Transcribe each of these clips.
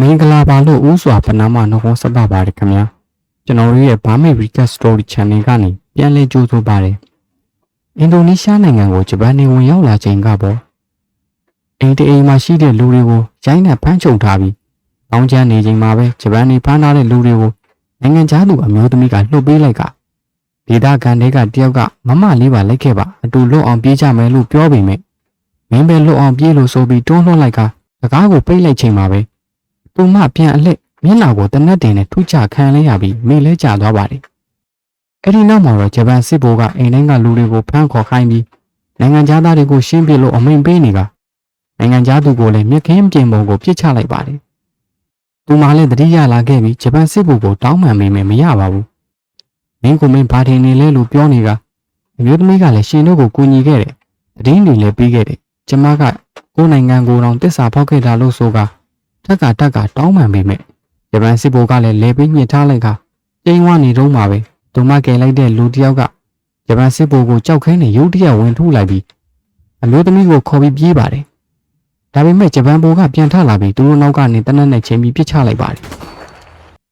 မင်္ဂလာပါလို့ဦးစွာပနာမနှုတ်ဆက်ပါပါတယ်ခင်ဗျာကျွန်တော်တို့ရဲ့ Burma Recap Story Channel ကနေပြန်လည်ကြိုဆိုပါရစေအင်ဒိုနီးရှားနိုင်ငံကိုဂျပန်နေဝင်ရောက်လာချိန်ကပေါ့အိမ်တအိမ်မှာရှိတဲ့လူတွေကိုရိုင်းနဲ့ဖမ်းချုပ်ထားပြီးပေါင်းချမ်းနေချိန်မှာပဲဂျပန်နေဖမ်းထားတဲ့လူတွေကိုနိုင်ငံခြားသူအမျိုးသမီးကလှုပ်ပေးလိုက်ကဒေတာကန်တွေကတယောက်ကမမလေးပါလိုက်ခဲ့ပါအတူလွတ်အောင်ပြေးကြမယ်လို့ပြောပေမဲ့မင်းပဲလွတ်အောင်ပြေးလို့ဆိုပြီးတွန်းလှန်လိုက်ကစကားကိုပိတ်လိုက်ချိန်မှာပဲ သူမပြန်အလှည့်မျက်နှာကိုတနက်တင်နဲ့ထုချခံလဲရပြီးမိလဲကျသွားပါတယ်။အဲဒီနောက်မှာတော့ဂျပန်စစ်ဘိုးကအိမ်တိုင်းကလူတွေကိုဖမ်းခေါ်ခိုင်းပြီးနိုင်ငံသားတွေကိုရှင်းပြလို့အမိန်ပေးနေကနိုင်ငံသားသူကိုလည်းမြက်ခင်းပြင်ပုံကိုပြစ်ချလိုက်ပါတယ်။သူမလည်းတတိယလာခဲ့ပြီးဂျပန်စစ်ဘိုးကိုတောင်းပန်ပေမဲ့မရပါဘူး။မင်းကမင်းဘာထင်နေလဲလို့ပြောနေကအမျိုးသမီးကလည်းရှင်တို့ကိုကူညီခဲ့တယ်။တည်င်းတွေလည်းပြီးခဲ့တယ်။ကျမကကိုယ်နိုင်ငံကိုယ်တော်တစ္ဆာဖောက်ခဲ့တာလို့ဆိုက တက်ကတက်ကတောင်းပန်ပေမဲ့ဂျပန်စစ်ဘိုးကလည်းလဲပြီးညှစ်ထားလိုက်ကကျင်းဝနေတော့မှာပဲဒုမကယ်လိုက်တဲ့လူတစ်ယောက်ကဂျပန်စစ်ဘိုးကိုကြောက်ခဲနဲ့ရုတ်တရက်ဝင်ထုလိုက်ပြီးအမျိုးသမီးကိုခေါ်ပြီးပြေးပါတယ်ဒါပေမဲ့ဂျပန်ဘိုးကပြန်ထလာပြီးသူတို့နောက်ကနေတနက်နဲ့ချင်းပြီးပစ်ချလိုက်ပါတယ်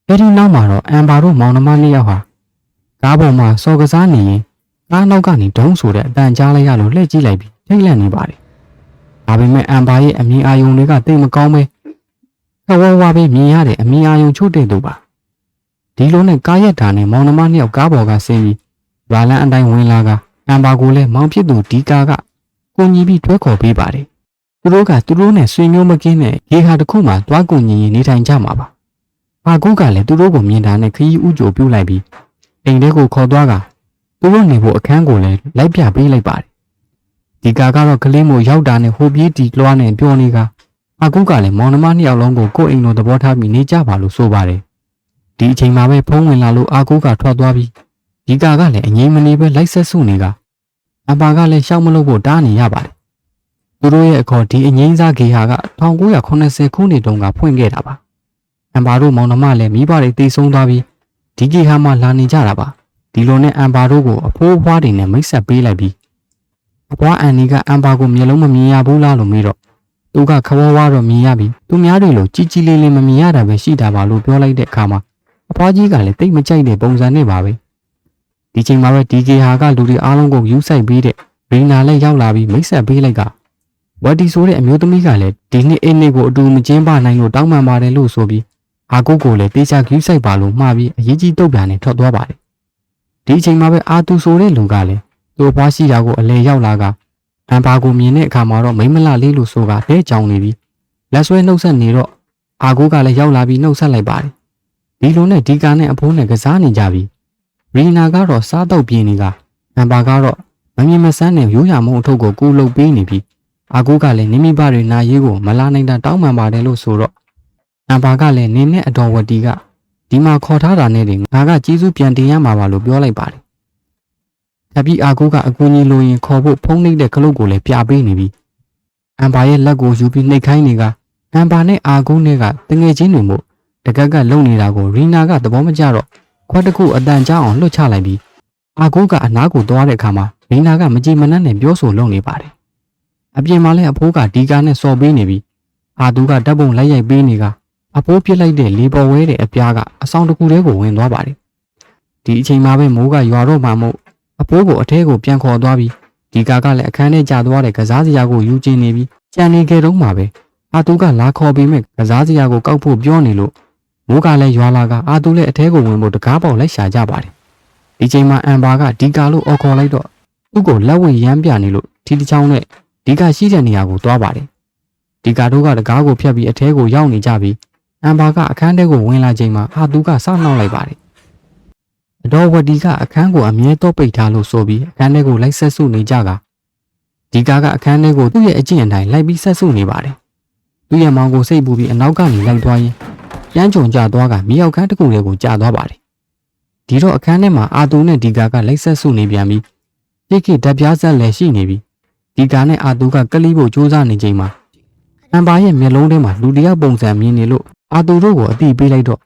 အဲဒီနောက်မှာတော့အမ်ဘာတို့မောင်နှမနှစ်ယောက်ဟာကားပေါ်မှာစော်ကစားနေရင်ကားနောက်ကနေဒုံးဆိုတဲ့အတန်ကြားလိုက်ရလို့လှည့်ကြည့်လိုက်ပြီးထိတ်လန့်နေပါတယ်ဒါပေမဲ့အမ်ဘာရဲ့အမြင်အာရုံတွေကတိတ်မကောင်းပဲ ခဝဝပဲမြင်ရတဲ့အမြင်အာရုံချို့တဲ့သူပါဒီလိုနဲ့ကားရက်တာနဲ့မောင်နှမနှစ်ယောက်ကားပေါ်ကဆင်းပြီးဗာလန်အတိုင်းဝင်လာကအမ်ဘာကိုလည်းမောင်ဖြစ်သူဒီကာကကိုညီပြီးတွဲခေါ်ပေးပါတယ်သူတို့ကသူတို့နဲ့ဆွေမျိုးမကင်းတဲ့ရေဟာတစ်ခုမှတွားကိုညီရင်နေထိုင်ကြမှာပါဘာကုကလည်းသူတို့ကိုမြင်တာနဲ့ခရီးဥကြိုပြုတ်လိုက်ပြီးအိမ်ထဲကိုခေါ်သွားကသူတို့နေဖို့အခန်းကိုလည်းလိုက်ပြပေးလိုက်ပါတယ်ဒီကာကတော့ကလေးမို့ရောက်တာနဲ့ဟိုပြေးတီလွှားနဲ့ပြောနေက အကူကလည်းမောင်နှမနှစ်ယောက်လုံးကိုကိုယ့်အိမ်လိုသဘောထားပြီးနေကြပါလို့ဆိုပါတယ်။ဒီအချိန်မှာပဲဖုံးဝင်လာလို့အာကူကထွက်သွားပြီးဒီကာကလည်းအငြိမ်မနေပဲလိုက်ဆက်စုနေကအပါကလည်းရှောက်မလို့ဖို့တားနေရပါတယ်။သူတို့ရဲ့အခေါ်ဒီအငြိမ်းစားဂေဟာက1980ခုနှစ်တုန်းကဖွင့်ခဲ့တာပါ။အမ်ဘာတို့မောင်နှမလည်းမိဘတွေတေဆုံးသွားပြီးဒီဂေဟာမှာလာနေကြတာပါ။ဒီလိုနဲ့အမ်ဘာတို့ကိုအဖိုးအဖွားတွေနဲ့မိတ်ဆက်ပေးလိုက်ပြီးအဖွားအန်နီကအမ်ဘာကိုမျက်လုံးမမြင်ရဘူးလားလို့မေးတော့ သူကခဝဝါတော့မြင်ရပြီသူများတွေလိုကြီးကြီးလေးလေးမမြင်ရတာပဲရှိတာပါလို့ပြောလိုက်တဲ့အခါမှာအဖွားကြီးကလည်းတိတ်မကြိုက်တဲ့ပုံစံနဲ့ပါပဲဒီချိန်မှာပဲဒီကေဟာကလူတွေအားလုံးကိုယူဆိုင်ပြီးတဲ့ရီနာလည်းရောက်လာပြီးမိတ်ဆက်ပေးလိုက်ကဝတ်တီဆိုတဲ့အမျိုးသမီးကလည်းဒီနှစ်အိနေ့ကိုအတူမကျင်းပနိုင်လို့တောင်းပန်ပါတယ်လို့ဆိုပြီးအာကုတ်ကိုလည်းတေချာယူဆိုင်ပါလို့မှားပြီးအရေးကြီးတုတ်ပြန်နဲ့ထွက်သွားပါတယ်ဒီအချိန်မှာပဲအာတူဆိုတဲ့လူကလည်းသူ့အဖွားရှိတာကိုအလဲရောက်လာက အမ်ဘာကိုမြင်တဲ့အခါမှာတော့မိမ့်မလလေးလို့ဆိုတာတဲ့ကြောင်နေပြီလက်ဆွဲနှုတ်ဆက်နေတော့အာကိုကလည်းရောက်လာပြီးနှုတ်ဆက်လိုက်ပါတယ်ဒီလိုနဲ့ဒီကာနဲ့အဖိုးနဲ့ကစားနေကြပြီရီနာကတော့စားတော့ပြင်းနေကအမ်ဘာကတော့မမြင်မဆန်းနဲ့ရိုးရာမုံအထုပ်ကိုကူလှုပ်ပေးနေပြီးအာကိုကလည်းနိမိဘတွေနာရေးကိုမလာနိုင်တာတောင်းပန်ပါတယ်လို့ဆိုတော့အမ်ဘာကလည်းနင်းနဲ့အတော်ဝတီကဒီမှာခေါ်ထားတာနဲ့တင်ငါကကျေးဇူးပြန်တင်ရမှာပါလို့ပြောလိုက်ပါတယ်။ တပီအာကိုကအကူကြီးလိုရင်ခေါ်ဖို့ဖုံးနေတဲ့ကလုတ်ကိုလည်းပြပေးနေပြီ။အမ်ဘာရဲ့လက်ကိုယူပြီးနှိပ်ခိုင်းနေကအမ်ဘာနဲ့အာကိုနဲ့ကတငယ်ချင်းတွေမို့တကက်ကလုံနေတာကိုရီနာကသဘောမကျတော့ခွက်တစ်ခုအတန်ကြားအောင်လွှတ်ချလိုက်ပြီးအာကိုကအနားကိုသွားတဲ့အခါမှာရီနာကမကြည်မနှက်နဲ့ပြောဆိုလုံနေပါတယ်။အပြင်မှာလည်းအဖိုးကဒီကာနဲ့စော်ပေးနေပြီးအာသူကဓာတ်ပုံလိုက်ရိုက်ပေးနေကအဖိုးပြစ်လိုက်တဲ့လေပေါ်ဝဲတဲ့အပြားကအဆောင်တစ်ခုတည်းကိုဝင်သွားပါတယ်။ဒီအချိန်မှာပဲမိုးကရွာတော့မှမို့ အဖိုးကိုအထဲကိုပြန်ခေါ်သွားပြီးဒီကာကလည်းအခန်းထဲကျသွားတဲ့ကစားစရာကိုယူကျင်နေပြီးကြံနေခဲ့တော့မှပဲအာတူကလာခေါ်ပြီးမဲ့ကစားစရာကိုကောက်ဖို့ပြောနေလို့မိုးကလည်းရွာလာကအာတူလည်းအထဲကိုဝင်ဖို့တကားပေါက်လိုက်ရှာကြပါတယ်ဒီချိန်မှာအမ်ဘာကဒီကာလို့အော်ခေါ်လိုက်တော့သူ့ကိုလက်ဝဲရမ်းပြနေလို့ထီတစ်ချောင်းနဲ့ဒီကာရှိတဲ့နေရာကိုသွားပါတယ်ဒီကာတို့ကတကားကိုဖျက်ပြီးအထဲကိုရောက်နေကြပြီးအမ်ဘာကအခန်းထဲကိုဝင်လာချိန်မှာအာတူကစောင့်နှောက်လိုက်ပါတယ် အတော်ဝတီကအခန်းကိုအမြဲတော့ပိတ်ထားလို့ဆိုပြီးအခန်းထဲကိုလိုက်ဆက်စုနေကြကဒီကားကအခန်းထဲကိုသူ့ရဲ့အကျင့်အတိုင်းလိုက်ပြီးဆက်စုနေပါတယ်သူ့ရဲ့မောင်ကိုစိတ်ပူပြီးအနောက်ကနေလိုက်သွားရင်ရမ်းကြုံကြသွားကမြေရောက်ခန်းတစ်ခုလေးကိုကြာသွားပါတယ်ဒီတော့အခန်းထဲမှာအာတူနဲ့ဒီကာကလိုက်ဆက်စုနေပြန်ပြီးတိကိဓာတ်ပြားဆက်လည်းရှိနေပြီဒီကာနဲ့အာတူကကလိဖို့ကြိုးစားနေချိန်မှာအမ်ဘာရဲ့မျက်လုံးထဲမှာလူတစ်ယောက်ပုံစံမြင်နေလို့အာတူတို့ကိုအတိပေးလိုက်တော့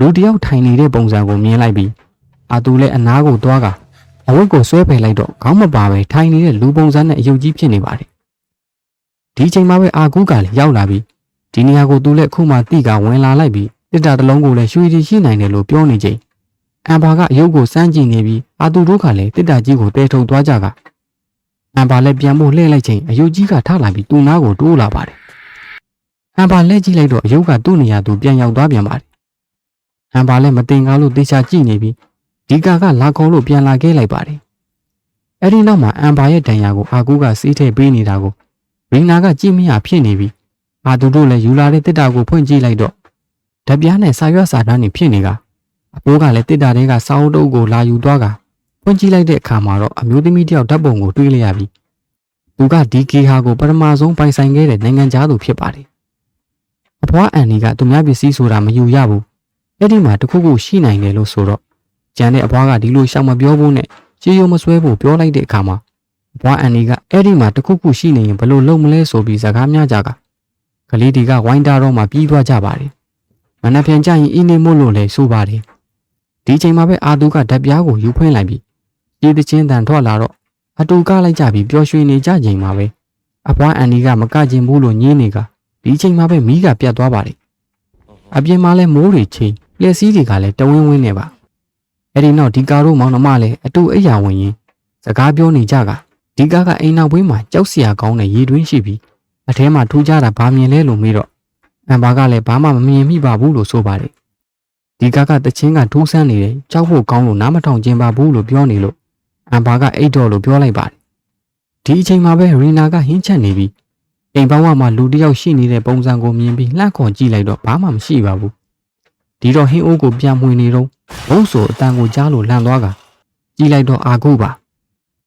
လူတစ်ယောက်ထိုင်နေတဲ့ပုံစံကိုမြင်လိုက်ပြီး အာသူလည်းအနားကိုသွားကအဝတ်ကိုဆွဲဖယ်လိုက်တော့ခေါင်းမပါပဲထိုင်နေတဲ့လူပုံစံနဲ့အယုတ်ကြီးဖြစ်နေပါတယ်ဒီချိန်မှာပဲအာကူကလည်းရောက်လာပြီးဒီနေရာကိုသူလည်းအခုမှတိကဝင်လာလိုက်ပြီးတစ်တာတစ်လုံးကိုလည်းရွှေကြီးရှိနိုင်တယ်လို့ပြောနေချိန်အမ်ဘာကအယုတ်ကိုစမ်းကြည့်နေပြီးအာသူတို့ကလည်းတစ်တာကြီးကိုတဲထုတ်သွားကြကအမ်ဘာလည်းပြန်ဖို့လှည့်လိုက်ချိန်အယုတ်ကြီးကထလာပြီးသူ့နားကိုတိုးလာပါတယ်အမ်ဘာလက်ကြည့်လိုက်တော့အယုတ်ကသူ့နေရာသူပြန်ရောက်သွားပြန်ပါတယ်အမ်ဘာလည်းမတင်ကားလို့တေချာကြည့်နေပြီး ဒီကာကလာခေါ်လို့ပြန်လာခဲ့လိုက်ပါတယ်အဲ့ဒီနောက်မှာအမ်ဘာရဲ့တန်ရာကိုအာကူကစီးထည့်ပေးနေတာကိုရီနာကကြည့်မရဖြစ်နေပြီးအာသူတို့လည်းယူလာတဲ့တစ်တာကိုဖွင့်ကြည့်လိုက်တော့ဓပြားနဲ့စာရွက်စာတမ်းတွေဖြစ်နေကအဖိုးကလည်းတစ်တာတွေကစာအုပ်တုပ်ကိုလာယူသွားကဖွင့်ကြည့်လိုက်တဲ့အခါမှာတော့အမျိုးသမီးတယောက်ဓာတ်ပုံကိုတွေ့လိုက်ရပြီးသူကဒီကေဟာကိုပထမဆုံးပိုင်ဆိုင်ခဲ့တဲ့နိုင်ငံသားသူဖြစ်ပါတယ်အဖွားအန်နီကသူများပစ္စည်းဆိုတာမယူရဘူးအဲ့ဒီမှာတခုခုရှိနိုင်တယ်လို့ဆိုတော့ ကျန်တဲ့အဖွားကဒီလိုရှောင်မပြောဖို့နဲ့ကြေးရုံမဆွဲဖို့ပြောလိုက်တဲ့အခါမှာအဖွားအန်နီကအဲ့ဒီမှာတခုခုရှိနေရင်ဘယ်လိုလုပ်မလဲဆိုပြီးစကားများကြကကလေးဒီကဝိုင်းတာတော့မှပြီးသွားကြပါတယ်မနက်ဖြန်ကျရင်အင်းနေမို့လို့လဲဆိုပါတယ်ဒီချိန်မှာပဲအာသူကဓာတ်ပြားကိုယူဖွင့်လိုက်ပြီးရေတချင်းတန်ထွက်လာတော့အတူကလိုက်ကြပြီးပျော်ရွှင်နေကြချိန်မှာပဲအဖွားအန်နီကမကကျင်ဘူးလို့ညင်းနေကဒီချိန်မှာပဲမီးကပြတ်သွားပါတယ်အပြင်မှာလဲမိုးတွေချိန်လက်စည်းတွေကလည်းတဝင်းဝင်းနေပါ အဲ့ဒီနောက်ဒီကာတို့မောင်နှမလည်းအတူအိယာဝင်ရင်စကားပြောနေကြကဒီကာကအိမ်နောက်ဝင်းမှာကြောက်စရာကောင်းတဲ့ရေတွင်းရှိပြီးအထဲမှာထူးခြားတာဘာမြင်လဲလို့မေးတော့အမ်ဘာကလည်းဘာမှမမြင်မိပါဘူးလို့ဆိုပါတယ်ဒီကာကတချင်းကထူးဆန်းနေတယ်ကြောက်ဖို့ကောင်းလို့နားမထောင်ခြင်းပါဘူးလို့ပြောနေလို့အမ်ဘာကအိတ်တော်လို့ပြောလိုက်ပါတယ်ဒီအချိန်မှာပဲရီနာကဟင်းချက်နေပြီးအိမ်ဘဝမှာလူတစ်ယောက်ရှိနေတဲ့ပုံစံကိုမြင်ပြီးလှန့်ခေါ်ကြည့်လိုက်တော့ဘာမှမရှိပါဘူးဒီတော့ဟင်းအိုးကိုပြန်မှွေနေတော့ ဘုံဆိုအတန်ကိုကြားလို့လန့်သွားကကြည့်လိုက်တော့အာကုပါ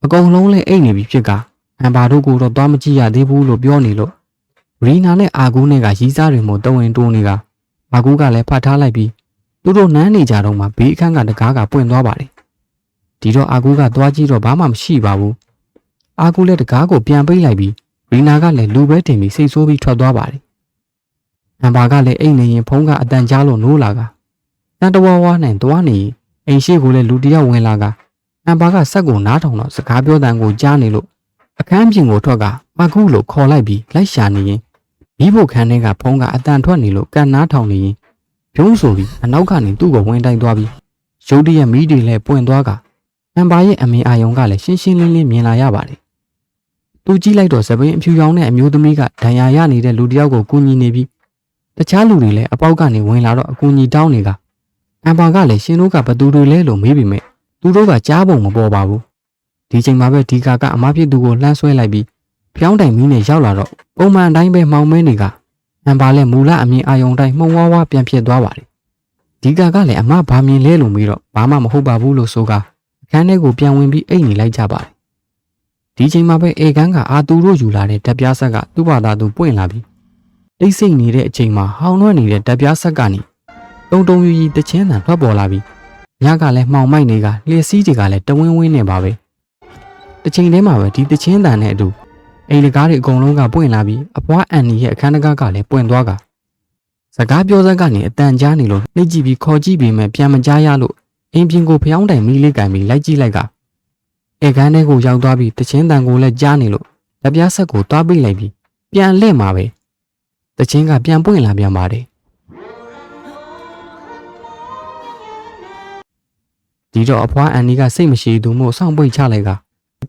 အကုန်လုံးလည်းအိတ်နေပြီဖြစ်ကအမ်ဘာတို့ကိုတော့သွားမကြည့်ရသေးဘူးလို့ပြောနေလို့ရီနာနဲ့အာကူနဲ့ကရီးစားတွေမို့တုံးရင်တိုးနေကအာကူကလည်းဖတ်ထားလိုက်ပြီးသူတို့နန်းနေကြတော့မှဘေးအခန်းကတကားကပွင့်သွားပါတယ်ဒီတော့အာကူကသွားကြည့်တော့ဘာမှမရှိပါဘူးအာကူလည်းတကားကိုပြန်ပိတ်လိုက်ပြီးရီနာကလည်းလူပဲတင်ပြီးစိတ်ဆိုးပြီးထွက်သွားပါတယ်အမ်ဘာကလည်းအိတ်နေရင်ဖုံးကအတန်ကြားလို့နိုးလာက တန်တဝါဝါနဲ့သွားနေရင်အိမ်ရှိကိုလည်းလူတစ်ယောက်ဝင်လာကအမ်ဘာကစက်ကိုနားထောင်တော့စကားပြောတန်ကိုကြားနေလို့အခန်းပြင်ကိုထွက်ကအာကူလို့ခေါ်လိုက်ပြီးလိုက်ရှာနေရင်မိဖို့ခန်းထဲကဖုံးကအတန်ထွက်နေလို့ကန်နားထောင်နေရင်ဖြုံးဆိုပြီးအနောက်ကနေသူ့ကိုဝင်တိုက်သွားပြီးရုတ်တရက်မိတွေလည်းပွင့်သွားကအမ်ဘာရဲ့အမေအာယုံကလည်းရှင်းရှင်းလင်းလင်းမြင်လာရပါတယ်သူကြည့်လိုက်တော့သပင်းအဖြူရောင်တဲ့အမျိုးသမီးကဒဏ်ရာရနေတဲ့လူတစ်ယောက်ကိုကူညီနေပြီးတခြားလူတွေလည်းအပေါက်ကနေဝင်လာတော့အကူညီတောင်းနေက အမ်ဘာကလည်းရှင်တို့ကဘသူတွေလဲလို့မေးပြီးမြဲသူတို့ကကြားပုံမပေါ်ပါဘူးဒီချိန်မှာပဲဒီကာကအမဖြစ်သူကိုလှမ်းဆွဲလိုက်ပြီးဖျောင်းတိုင်မီးနဲ့ရောက်လာတော့ပုံမှန်အတိုင်းပဲမှောင်မဲနေကအမ်ဘာလည်းမူလအမြင်အာယုံတိုင်းမှုံဝါးဝါပြန်ဖြစ်သွားပါတယ်ဒီကာကလည်းအမဘာမြင်လဲလို့မေးတော့ဘာမှမဟုတ်ပါဘူးလို့ဆိုကအခန်းထဲကိုပြန်ဝင်ပြီးအိတ်နေလိုက်ကြပါတယ်ဒီချိန်မှာပဲအေကန်းကအာသူတို့ယူလာတဲ့ဓာတ်ပြားဆက်ကသူ့ဘာသာသူပွင့်လာပြီးတိတ်ဆိတ်နေတဲ့အချိန်မှာဟောင်းနှွက်နေတဲ့ဓာတ်ပြားဆက်ကနေ တုံတုံယူကြီးတချင်းတန်ထွက်ပေါ်လာပြီးညကလည်းမှောင်မိုက်နေကလျှက်စီးတွေကလည်းတဝင်းဝင်းနေပါပဲတစ်ချိန်တည်းမှာပဲဒီတချင်းတန်နဲ့အတူအိမ်တကားတွေအကုန်လုံးကပွင့်လာပြီးအပွားအန်နီရဲ့အခန်းတကားကလည်းပွင့်သွားကစကားပြောစက်ကနေအတန်ကြားနေလို့နှိပ်ကြည့်ပြီးခေါ်ကြည့်ပြီးမှပြန်မကြားရလို့အိမ်ပြင်ကိုဖျောင်းတိုင်မီးလေးကန်ပြီးလိုက်ကြည့်လိုက်ကအဲခန်းထဲကိုရောက်သွားပြီးတချင်းတန်ကိုလည်းကြားနေလို့လက်ပြားဆက်ကိုတွားပိတ်လိုက်ပြီးပြန်လှည့်မှာပဲတချင်းကပြန်ပွင့်လာပြန်ပါတယ် ဒီတော့အဖွားအန်နီကစိတ်မရှိသူမို့စောင့်ပိတ်ချလိုက်က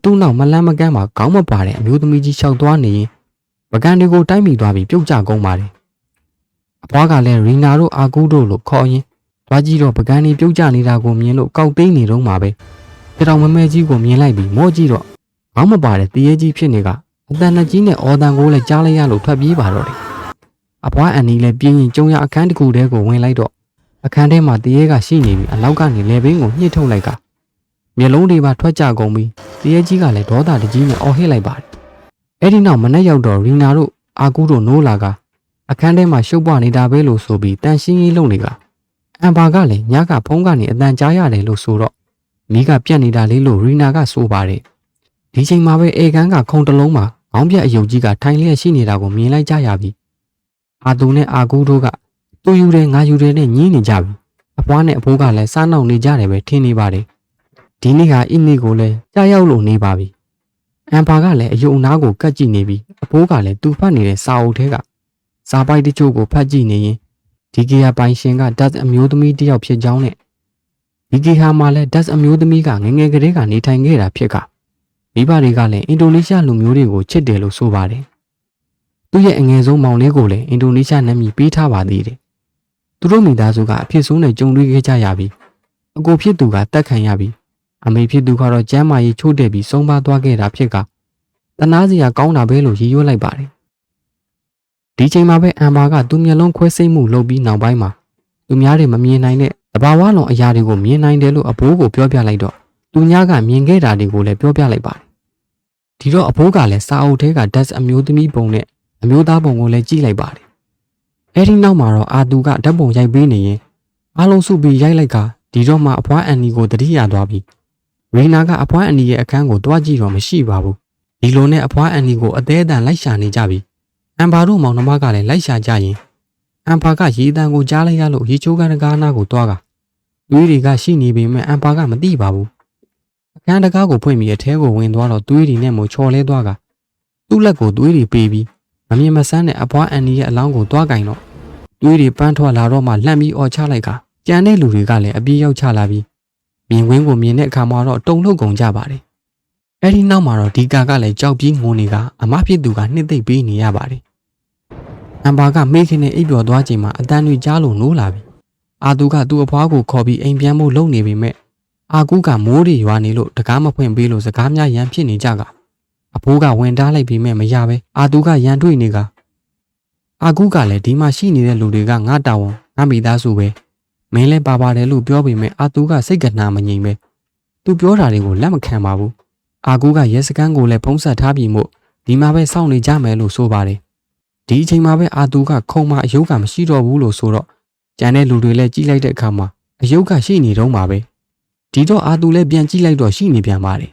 သူ့နောက်မလန်းမကန်းမှာခေါင်းမပါတဲ့အမျိုးသမီးကြီးလျှောက်သွားနေရင်ပကံတွေကိုတိုက်မိသွားပြီးပြုတ်ကျကုန်ပါတယ်အဖွားကလည်းရီနာတို့အာကူတို့လို့ခေါ်ရင်သွားကြည့်တော့ပကံတွေပြုတ်ကျနေတာကိုမြင်လို့ကောက်သိမ်းနေတော့မှာပဲပြတောင်မမဲကြီးကိုမြင်လိုက်ပြီးမော့ကြည့်တော့ခေါင်းမပါတဲ့တရေကြီးဖြစ်နေကအတန်နှကြီးနဲ့အော်တန်ကိုလည်းကြားလိုက်ရလို့ထွက်ပြေးပါတော့တယ်အဖွားအန်နီလည်းပြင်းရင်ကျုံရအခန်းတစ်ခုတည်းကိုဝင်လိုက်တော့ အခန်းထဲမှာတရေကရှိနေပြီးအနောက်ကနေလေဘင်းကိုညှစ်ထုတ်လိုက်ကမျက်လုံးတွေပါထွက်ကြကုန်ပြီးတရေကြီးကလည်းဒေါသတကြီးနဲ့အော်ဟစ်လိုက်ပါတယ်အဲ့ဒီနောက်မနေ့ရောက်တော့ရီနာတို့အာကူတို့နိုးလာကအခန်းထဲမှာရှုပ်ပွားနေတာပဲလို့ဆိုပြီးတန်ရှင်းရေးလုပ်နေကအမ်ဘာကလည်းညကဖုံးကနေအတန်ကြားရတယ်လို့ဆိုတော့မိကပြက်နေတာလေးလို့ရီနာကဆိုပါတယ်ဒီချိန်မှာပဲအေကန်ကခုံတလုံးမှာခေါင်းပြက်အယုတ်ကြီးကထိုင်လျက်ရှိနေတာကိုမြင်လိုက်ကြရပြီအာသူနဲ့အာကူတို့က သူယူတယ်ငါယူတယ်နဲ့ညင်းနေကြပြီအဖွားနဲ့အဖိုးကလည်းစားနောက်နေကြတယ်ပဲထင်နေပါတယ်ဒီနေ့ဟာအင်းနေ့ကိုလည်းကြားရောက်လို့နေပါပြီအမ်ဘာကလည်းအယုံအနားကိုကတ်ကြည့်နေပြီးအဖိုးကလည်းသူ့ဖတ်နေတဲ့စာအုပ်ထဲကစာပိုက်တချို့ကိုဖတ်ကြည့်နေရင်ဒီကေဟာပိုင်ရှင်ကဒတ်အမျိုးသမီးတစ်ယောက်ဖြစ်ကြောင်းနဲ့ဒီကေဟာမှာလည်းဒတ်အမျိုးသမီးကငယ်ငယ်ကလေးကနေထိုင်ခဲ့တာဖြစ်ကမိဘတွေကလည်းအင်ဒိုနီးရှားလူမျိုးတွေကိုချစ်တယ်လို့ဆိုပါတယ်သူ့ရဲ့အငယ်ဆုံးမောင်လေးကိုလည်းအင်ဒိုနီးရှားနာမည်ပေးထားပါသေးတယ် သူတို့မိသားစုကအဖြစ်ဆိုးနဲ့ကြုံတွေ့ခဲ့ကြရပြီးအကိုဖြစ်သူကတတ်ခံရပြီးအမေဖြစ်သူကတော့ကျမ်းမာရေးချို့တဲ့ပြီးဆုံးပါသွားခဲ့တာဖြစ်ကတနာစရာကောင်းတာပဲလို့ရည်ရွယ်လိုက်ပါတယ်ဒီချိန်မှာပဲအမ်ဘာကသူ့မျက်လုံးခွဲစိတ်မှုလုပ်ပြီးနောက်ပိုင်းမှာသူများတွေမမြင်နိုင်တဲ့တဘာဝလုံးအရာတွေကိုမြင်နိုင်တယ်လို့အဘိုးကိုပြောပြလိုက်တော့သူများကမြင်ခဲ့တာတွေကိုလည်းပြောပြလိုက်ပါတယ်ဒီတော့အဘိုးကလည်းစာအုပ်ထဲက DAS အမျိုးသမီးပုံနဲ့အမျိုးသားပုံကိုလည်းကြည့်လိုက်ပါတယ် အဲဒီနောက်မှာတော့အာသူကဓာတ်ပုံရိုက်ပေးနေရင်အားလုံးစုပြီးရိုက်လိုက်ကဒီတော့မှအဖွားအန်နီကိုတတိယသွားပြီးရီနာကအဖွားအန်နီရဲ့အခန်းကိုတွားကြည့်တော့မရှိပါဘူးဒီလိုနဲ့အဖွားအန်နီကိုအသေးအတန်လိုက်ရှာနေကြပြီးအမ်ဘာတို့မောင်နှမကလည်းလိုက်ရှာကြရင်အမ်ဘာကရေတံကိုကြားလိုက်ရလို့ရေချိုးကန်တကားနာကိုတွားကသွေးတွေကရှိနေပေမဲ့အမ်ဘာကမသိပါဘူးအခန်းတကားကိုဖွင့်ပြီးအထဲကိုဝင်သွားတော့သွေးတွေနဲ့မို့ချော်လဲသွားကသူ့လက်ကိုသွေးတွေပေးပြီး မမြင်မဆန်းတဲ့အဖွားအန်နီရဲ့အလောင်းကိုတွားကင်တော့သွေးတွေပန်းထွက်လာတော့မှလှမ်းပြီးអော်ချလိုက်ကကြံတဲ့လူတွေကလည်းအပြေးရောက်ချလာပြီးမြင်ကွင်းကိုမြင်တဲ့အခါမှာတော့တုံ့လှုပ်ကုန်ကြပါတယ်။အဲဒီနောက်မှာတော့ဒီကာကလည်းကြောက်ပြီးငိုနေကအမဖြစ်သူကနှစ်သိမ့်ပေးနေရပါတယ်။အမ်ဘာကမေးခင်နဲ့အိပ်ပျော်သွားချိန်မှာအတန်းတွေကြားလို့နိုးလာပြီ။အာသူကသူ့အဖွားကိုခေါ်ပြီးအိမ်ပြန်ဖို့လုပ်နေပေမဲ့အာကူကမိုးတွေရွာနေလို့တကားမဖွင့်ပေးလို့စကားများရန်ဖြစ်နေကြက အဖိုးကဝင်တားလိုက်ပြီးမဲ့မရပဲအာသူကရန်တွေ့နေကအာကူကလည်းဒီမှာရှိနေတဲ့လူတွေကငါတာဝန်ငါမိသားစုပဲမင်းလည်းပါပါတယ်လို့ပြောပေမဲ့အာသူကစိတ်ကနာမငြိမ်ပဲသူပြောတာတွေကိုလက်မခံပါဘူးအာကူကရဲစခန်းကိုလည်းဖုံးဆက်ထားပြီးမို့ဒီမှာပဲစောင့်နေကြမယ်လို့ဆိုပါတယ်ဒီအချိန်မှာပဲအာသူကခုံမအယုတ်ကမရှိတော့ဘူးလို့ဆိုတော့ကြံတဲ့လူတွေလည်းကြည့်လိုက်တဲ့အခါမှာအယုတ်ကရှိနေတော့မှာပဲဒီတော့အာသူလည်းပြန်ကြည့်လိုက်တော့ရှိနေပြန်ပါတယ်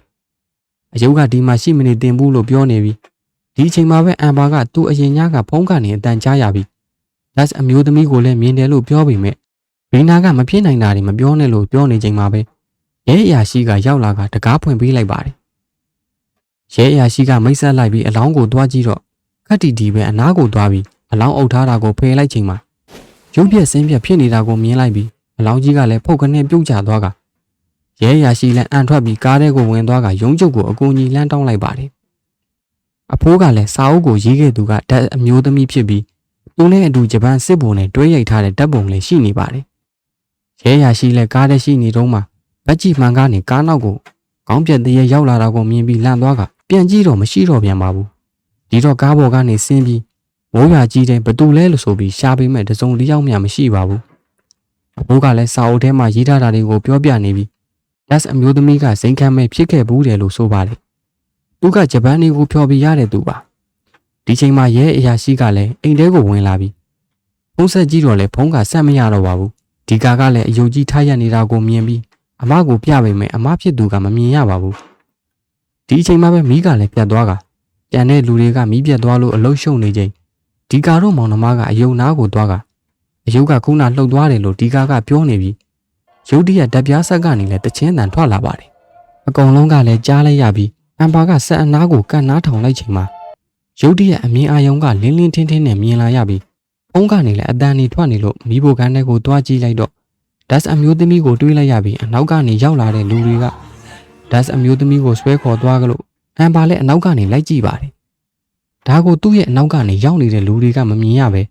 အယုတ်ကဒီမှာရှိမနေတင်ဘူးလို့ပြောနေပြီဒီအချိန်မှာပဲအမ်ဘာကသူ့အရင်ညကဖုံးကနေအတန်ကြားရပြီဒတ်အမျိုးသမီးကိုလည်းမြင်တယ်လို့ပြောပေမဲ့ရီနာကမဖြစ်နိုင်တာတွေမပြောနဲ့လို့ပြောနေချိန်မှာပဲရဲအရာရှိကရောက်လာကတကားဖွင့်ပေးလိုက်ပါတယ်ရဲအရာရှိကမိတ်ဆက်လိုက်ပြီးအလောင်းကိုတွားကြည့်တော့ခက်တီတီပဲအနားကိုတွားပြီးအလောင်းအုပ်ထားတာကိုဖယ်လိုက်ချိန်မှာရုပ်ပြက်ဆင်းပြက်ဖြစ်နေတာကိုမြင်လိုက်ပြီးအလောင်းကြီးကလည်းဖုတ်ကနေပြုတ်ကျသွားက ရဲအရာရှိလည်းအန်ထွက်ပြီးကားထဲကိုဝင်သွားကရုံးချုပ်ကိုအကူအညီလှမ်းတောင်းလိုက်ပါတယ်အဖိုးကလည်းစာအုပ်ကိုရေးခဲ့သူကဓာတ်အမျိုးသမီးဖြစ်ပြီးသူနဲ့အတူဂျပန်စစ်ဗိုလ်နဲ့တွဲရိုက်ထားတဲ့ဓာတ်ပုံလည်းရှိနေပါတယ်။ရဲရရှိလည်းကားထဲရှိနေတော့မှဗက်ကြီးမှန်ကားနေကားနောက်ကိုကောင်းပြက်တရေရောက်လာတာကိုမြင်ပြီးလန့်သွားကပြန်ကြည့်တော့မရှိတော့ပြန်ပါဘူး။ဒီတော့ကားပေါ်ကနေဆင်းပြီးမိုးရွာကြီးတဲ့ဘသူလဲလို့ဆိုပြီးရှားပေးမဲ့တစုံတစ်ယောက်မှမရှိပါဘူး။အဖိုးကလည်းစာအုပ်ထဲမှာရေးထားတာတွေကိုပြောပြနေပြီး ဒတ်အမျိုးသမီးကစိန်ခံမဲ့ဖြစ်ခဲ့ဘူးတယ်လို့ဆိုပါတယ်။သူကဂျပန်နေကိုဖျော်ပြရတဲ့သူပါ။ဒီချိန်မှာရဲအရာရှိကလည်းအိမ်ထဲကိုဝင်လာပြီးဖုံးဆက်ကြည့်တော့လဲဖုံးကဆက်မရတော့ပါဘူးဒီကာကလည်းအယုံကြည်ထားရနေတာကိုမြင်ပြီးအမကိုပြပေမဲ့အမဖြစ်သူကမမြင်ရပါဘူးဒီအချိန်မှာပဲမိကလည်းပြတ်သွားကကြံတဲ့လူတွေကမိပြတ်သွားလို့အလုရှုံနေချိန်ဒီကာတို့မောင်နှမကအယုံနာကိုသွားကအယုတ်ကခုနလှုပ်သွားတယ်လို့ဒီကာကပြောနေပြီး ရုတ်တရက်ဓာပြားဆက်ကနေလည်းတချင်းတန်ထွက်လာပါတယ်အကောင်လုံးကလည်းကြားလိုက်ရပြီးအမ်ပါကဆက်အနားကိုကန်နားထောင်လိုက်ချိန်မှာရုတ်တရက်အမြင်အာယုံကလင်းလင်းထင်းထင်းနဲ့မြင်လာရပြီးဖုံးကနေလည်းအတန်နေထွက်နေလို့မိဖို့ကန်းတဲ့ကိုတွားကြည့်လိုက်တော့ဒတ်အမျိုးသမီးကိုတွေးလိုက်ရပြီးအနောက်ကနေရောက်လာတဲ့လူတွေကဒတ်အမျိုးသမီးကိုဆွဲခေါ်သွားကြလို့အမ်ပါလည်းအနောက်ကနေလိုက်ကြည့်ပါတယ်ဒါကိုသူ့ရဲ့အနောက်ကနေရောက်နေတဲ့လူတွေကမမြင်ရပဲ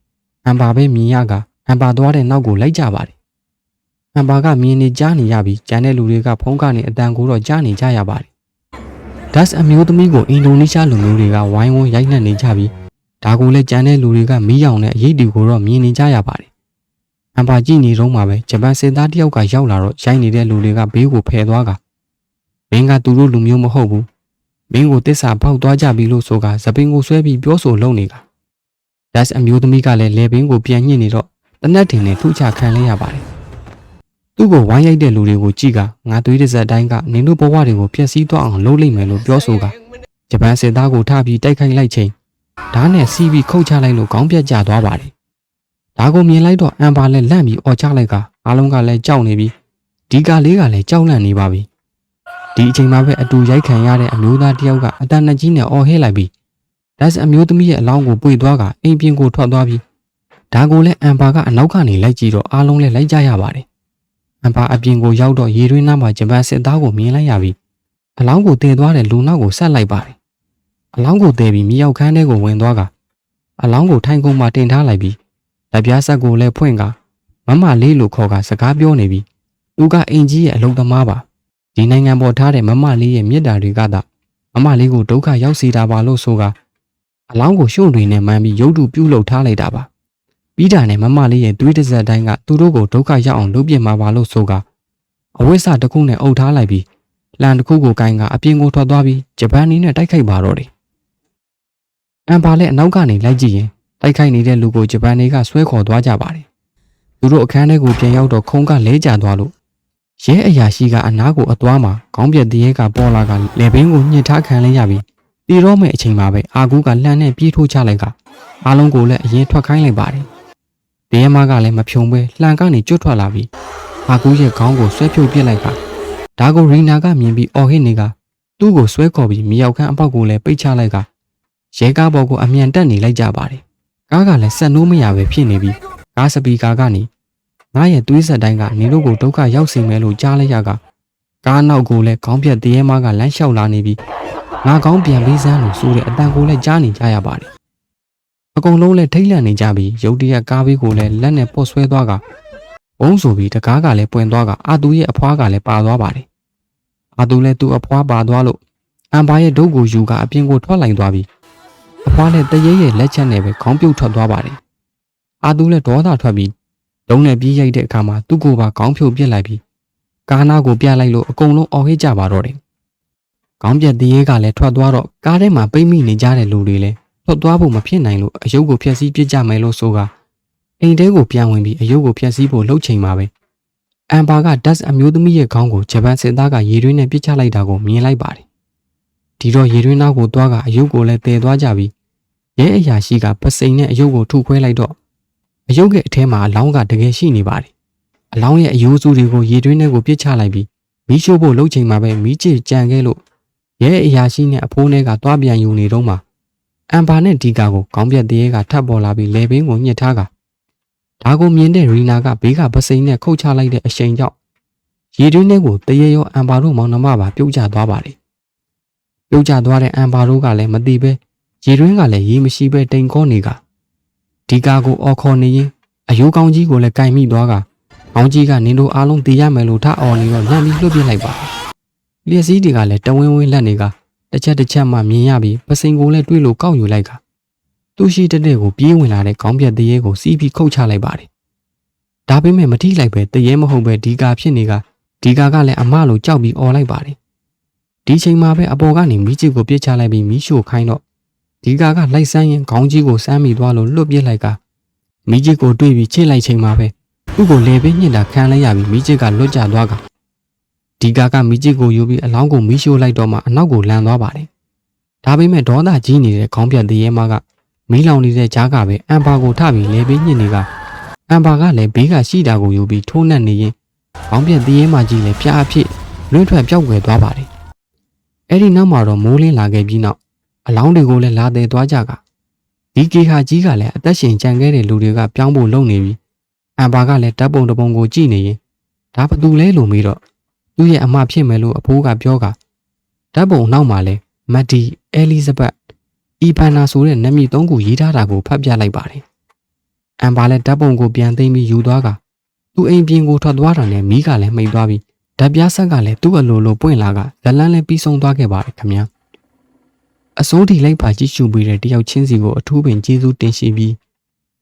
အမ်ပါပဲမြင်ရကအမ်ပါသွားတဲ့နောက်ကိုလိုက်ကြပါတယ် အမ်ပါကမြင်နေကြားနေရပြီးကျန်တဲ့လူတွေကဖုံးကနေအတန်ကိုတော့ကြားနေကြရပါတယ်ဒတ်အမျိုးသမီးကိုအင်ဒိုနီးရှားလူမျိုးတွေကဝိုင်းဝန်းရိုက်နှက်နေကြပြီးဒါကိုလည်းကြံတဲ့လူတွေကမီးရောင်တဲ့အရေးတူကိုတော့မြင်နေကြရပါတယ်။အမ်ပါကြည့်နေတော့မှပဲဂျပန်စစ်သားတယောက်ကရောက်လာတော့ရိုက်နေတဲ့လူတွေကဘေးကိုဖယ်သွားကမင်းကသူတို့လူမျိုးမဟုတ်ဘူး။မင်းကိုတစ္ဆာပေါက်သွားကြပြီလို့ဆိုကသပင်ကိုဆွဲပြီးပြောဆိုလုံနေကဒတ်အမျိုးသမီးကလည်းလေပင်ကိုပြန်ညှစ်နေတော့တနတ်တင်နဲ့ထုချခံလဲရပါတယ်။ သူ့ကိုဝိုင်းရိုက်တဲ့လူတွေကိုကြည့်ကငါသွေးတစ်စက်တိုင်းကနင်တို့ဘဝတွေကိုဖျက်ဆီးသွားအောင်လုပ်လိမ့်မယ်လို့ပြောဆိုကဂျပန်စစ်သားကိုထပြီးတိုက်ခိုက်လိုက်ချိန်ဓာတ်နဲ့စီးပြီးခုတ်ချလိုက်လို့ခေါင်းပြတ်ကျသွားပါတယ်။ဒါကိုမြင်လိုက်တော့အန်ပါလည်းလန့်ပြီးអော်ချလိုက်ကအားလုံးကလည်းကြောက်နေပြီးဒီကလေးကလည်းကြောက်လန့်နေပါပြီ။ဒီအချိန်မှာပဲအတူရိုက်ခံရတဲ့အမျိုးသားတစ်ယောက်ကအတန်နဲ့ကြီးနဲ့អော်ဟဲလိုက်ပြီးဒတ်အမျိုးသမီးရဲ့အလောင်းကိုပွေသွားကအိမ်ပြင်ကိုထွက်သွားပြီးဒါကိုလည်းအမ်ပါကအနောက်ကနေလိုက်ကြည့်တော့အားလုံးလည်းလိုက်ကြရပါတယ် အမ်ပါအပြင်ကိုရောက်တော့ရေတွင်းနားမှာဂျပန်စစ်သားကိုမြင်လိုက်ရပြီးအလောင်းကိုတည်သွားတဲ့လူနောက်ကိုဆက်လိုက်ပါတယ်အလောင်းကိုတည်ပြီးမြေရောက်ခန်းထဲကိုဝင်သွားကအလောင်းကိုထိုင်ကုန်မှာတင်ထားလိုက်ပြီးလက်ပြားဆက်ကိုလည်းဖွင့်ကမမလေးလို့ခေါ်ကစကားပြောနေပြီးသူကအင်ကြီးရဲ့အလုံးသမားပါဒီနိုင်ငံပေါ်ထားတဲ့မမလေးရဲ့မြစ်တာတွေကသာမမလေးကိုဒုက္ခရောက်စေတာပါလို့ဆိုကအလောင်းကိုရှုံတွေနဲ့မှန်းပြီးရုပ်တုပြုတ်လုထားလိုက်တာပါ ပြီးတာနဲ့မမလေးရဲ့သွေးတစ်စက်တိုင်းကသူတို့ကိုဒုက္ခရောက်အောင်လုပ်ပြမှာပါလို့ဆိုကအဝိဆတစ်ခုနဲ့အုပ်ထားလိုက်ပြီးလန်တစ်ခုကိုကိုင်းကအပြင်ကိုထွက်သွားပြီးဂျပန်နီနဲ့တိုက်ခိုက်ပါတော့တယ်အမ်ပါလည်းအနောက်ကနေလိုက်ကြည့်ရင်တိုက်ခိုက်နေတဲ့လူကိုဂျပန်တွေကဆွဲခေါ်သွားကြပါတယ်သူတို့အခန်းထဲကိုပြန်ရောက်တော့ခုံးကလဲကျသွားလို့ရဲအရာရှိကအနားကိုအသွားမှာခေါင်းပြက်တရေကပေါ်လာကလေဘင်းကိုညှစ်ထားခံလိုက်ရပြီးတီတော့မဲ့အချိန်မှာပဲအာကူကလှမ်းနဲ့ပြေးထိုးချလိုက်ကအားလုံးကိုလည်းအရင်ထွက်ခိုင်းလိုက်ပါတယ်။ ဒီယမကလည်းမဖြုံပဲလှန်ကနေကျွတ်ထွက်လာပြီးအာကူရဲ့ခေါင်းကိုဆွဲဖြုတ်ပစ်လိုက်ကဒါကိုရီနာကမြင်ပြီးအော်ဟစ်နေကသူ့ကိုဆွဲခေါ်ပြီးမြေရောက်ခန်းအပေါက်ကိုလည်းပိတ်ချလိုက်ကရဲကားပေါ်ကိုအမြန်တက်နေလိုက်ကြပါတယ်။ကားကလည်းဆက်နိုးမရပဲဖြစ်နေပြီးကားစပီကာကနေငါရဲ့သွေးဆက်တိုင်းကနေတို့ကိုဒုက္ခရောက်စေမယ်လို့ကြားလိုက်ရကကားနောက်ကိုလည်းခေါင်းပြက်တရေမကလမ်းလျှောက်လာနေပြီးငါကောင်းပြန်ပေးစမ်းလို့ဆိုတဲ့အတန်ကိုလည်းကြားနေကြရပါတယ်။ အကုန်လုံးလည်းထိတ်လန့်နေကြပြီးရုတ်တရက်ကားဘေးကိုလည်းလက်နဲ့ပုတ်ဆွဲသွားကဘုံဆိုပြီးတကားကလည်းပွင့်သွားကအာသူရဲ့အဖွားကလည်းပါသွားပါတယ်။အာသူလည်းသူ့အဖွားပါသွားလို့အမ်ပါရဲ့ဒုတ်ကိုယူကအပြင်ကိုထွက်လိုက်သွားပြီးအဖွားလည်းတရေရဲ့လက်ချက်နဲ့ပဲခေါင်းပြုတ်ထွက်သွားပါတယ်။အာသူလည်းဒေါသထွက်ပြီးဒုံနဲ့ပြေးရိုက်တဲ့အခါမှာသူ့ကိုပါခေါင်းဖြုတ်ပစ်လိုက်ပြီးကားနာကိုပြလိုက်လို့အကုန်လုံးအော်ဟစ်ကြပါတော့တယ်။ခေါင်းပြက်တရေကလည်းထွက်သွားတော့ကားထဲမှာပိတ်မိနေကြတဲ့လူတွေလည်း ထွက်သွားဖို့မဖြစ်နိုင်လို့အယုတ်ကိုဖျက်ဆီးပစ်ကြမယ်လို့ဆိုကအိမ်ထဲကိုပြန်ဝင်ပြီးအယုတ်ကိုဖျက်ဆီးဖို့လှုပ်ချိန်မှာပဲအမ်ပါကဒတ်အမျိုးသမီးရဲ့ခေါင်းကိုဂျပန်စစ်သားကရေတွင်းနဲ့ပစ်ချလိုက်တာကိုမြင်လိုက်ပါတယ်။ဒီတော့ရေတွင်းသားကိုသွားကအယုတ်ကိုလည်းတည်သွားကြပြီးရဲအရာရှိကပစိန်နဲ့အယုတ်ကိုထုခွဲလိုက်တော့အယုတ်ရဲ့အထဲမှာအလောင်းကတကယ်ရှိနေပါတယ်။အလောင်းရဲ့အယိုးစုတွေကိုရေတွင်းထဲကိုပစ်ချလိုက်ပြီးမီးရှို့ဖို့လှုပ်ချိန်မှာပဲမီးကျကြံခဲ့လို့ရဲအရာရှိနဲ့အဖိုးနဲ့ကသွားပြန်ယူနေတော့မှ အမ်ဘာနဲ့ဒီကာကိုခေါင်းပြက်တရေကထပ်ပေါ်လာပြီးလေဘင်းကိုညှစ်ထားကဒါကိုမြင်တဲ့ရီနာကဘေးကပစိန်နဲ့ခုတ်ချလိုက်တဲ့အရှိန်ကြောင့်ရေတွင်းထဲကိုတရေရောအမ်ဘာတို့မောင်နှမပါပြုတ်ကျသွားပါတယ်။ပြုတ်ကျသွားတဲ့အမ်ဘာတို့ကလည်းမသိပဲရေတွင်းကလည်းရေမရှိပဲတိမ်ခေါနေကဒီကာကိုအော်ခေါ်နေရင်အယိုးကောင်းကြီးကိုလည်းကင်မိသွားကကောင်းကြီးကနင်တို့အားလုံးတည်ရမယ်လို့ထအော်နေတော့လန့်ပြီးလွတ်ပြစ်လိုက်ပါလျက်စီးတွေကလည်းတဝင်းဝင်းလက်နေက တစ်ချက်တစ်ချက်မှမြင်ရပြီးပစိန်ကိုလည်းတွေးလို့ကောက်ယူလိုက်ကသူ့ရှိတဲ့တဲ့ကိုပြေးဝင်လာတဲ့ခေါင်းပြက်တရေကိုစီးပြီးခုတ်ချလိုက်ပါတယ်ဒါပေမဲ့မထိလိုက်ပဲတရေမဟုတ်ပဲဒီကာဖြစ်နေကဒီကာကလည်းအမလိုကြောက်ပြီးអော်လိုက်ပါတယ်ဒီချိန်မှာပဲအပေါ်ကနေမိချစ်ကိုပြစ်ချလိုက်ပြီးမိရှို့ခိုင်းတော့ဒီကာကလိုက်ဆန်းရင်ခေါင်းကြီးကိုစမ်းမိသွားလို့လွတ်ပြစ်လိုက်ကမိချစ်ကိုတွေးပြီးချိတ်လိုက်ချိန်မှာပဲသူ့ကိုလေပေးညှစ်တာခံလိုက်ရပြီးမိချစ်ကလွတ်ကျသွားက ဒီကာကမိချစ်ကိုယူပြီးအလောင်းကိုမိရှို့လိုက်တော့မှအနောက်ကိုလန်သွားပါတယ်ဒါပေမဲ့ဒေါသကြီးနေတဲ့ခေါင်းပြတ်တရေမကမီးလောင်နေတဲ့ကြားကပဲအမ်ဘာကိုထပြီးလေပေးညှစ်နေကအမ်ဘာကလည်းဘေးကရှိတာကိုယူပြီးထိုးနှက်နေရင်ခေါင်းပြတ်တရေမကြီးလည်းဖျားအဖြစ်လွင့်ထွက်ပြောက်ွယ်သွားပါတယ်အဲ့ဒီနောက်မှာတော့မိုးလင်းလာခဲ့ပြီးနောက်အလောင်းတွေကိုလည်းလာသေးသွားကြကဒီကေဟာကြီးကလည်းအသက်ရှင်ကြံခဲ့တဲ့လူတွေကပြောင်းဖို့လုပ်နေပြီးအမ်ဘာကလည်းတပ်ပုံတပုံကိုကြည့်နေရင်ဒါဘသူလဲလို့မေးတော့ သူ့ရဲ့အမဖြစ်မယ်လို့အဖိုးကပြောကဓာတ်ပုံနောက်မှာလဲမတ်ဒီအဲလီဇဘတ်အီပန်နာဆိုတဲ့နာမည်သုံးခုရေးထားတာကိုဖတ်ပြလိုက်ပါတယ်။အမ်ဘာလည်းဓာတ်ပုံကိုပြန်သိမ်းပြီးယူသွားကသူ့အိမ်ပြင်ကိုထွက်သွားတာနဲ့မီးကလည်းမှိတ်သွားပြီးဓာတ်ပြားဆက်ကလည်းသူ့အလိုလိုပွင့်လာကဇလန်းလည်းပြီးဆုံးသွားခဲ့ပါတယ်ခင်ဗျာ။အစိုးဒီလိုက်ပါကြည့်ရှုပြီးတဲ့တယောက်ချင်းစီကိုအထူးပင်ကျေးဇူးတင်ရှိပြီး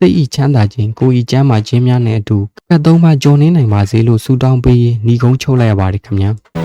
စိတ်ဤချမ်းသာခြင်းကိုယ်ဤကျမ်းမာခြင်းများနဲ့အတူကတ်သုံးပါကြော်နေနိုင်ပါစေလို့ဆုတောင်းပေးညီကုန်းချုပ်လိုက်ရပါတယ်ခင်ဗျာ။